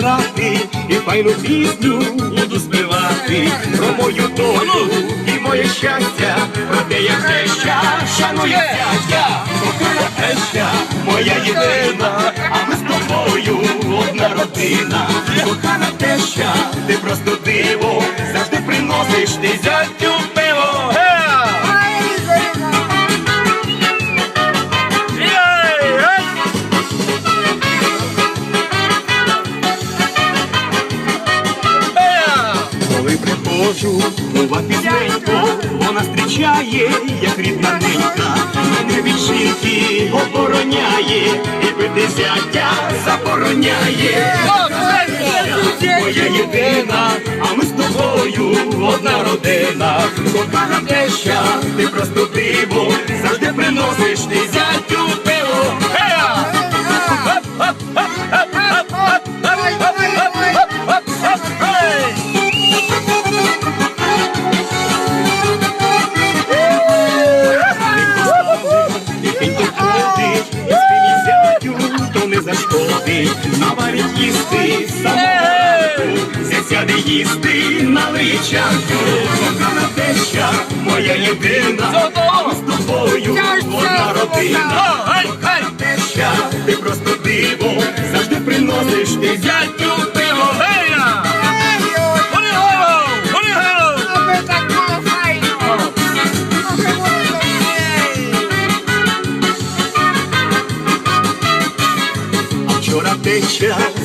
грати і файну пісню буду співати. Про мою долю і моє щастя, про те, як теща шанує зятя, кохана теща, моя єдина, а ми з тобою одна родина, кохана теща, ти просто диво, завжди приносиш ти зятю приходжу, нова пісненько, вона зустрічає, як рідна ненька, мене від обороняє, і бити зятя забороняє. Моя єдина, а ми з тобою одна родина. Кохана теща, ти просто диво, завжди приносиш ти зятю пиво. Їсти самого, зятя не їсти налиє чарку, кохана теща, моя єдина, з тобою. Одна родина, кохана теща, ти просто диво, завжди приносиш ти зятю пиво! Вчора сказала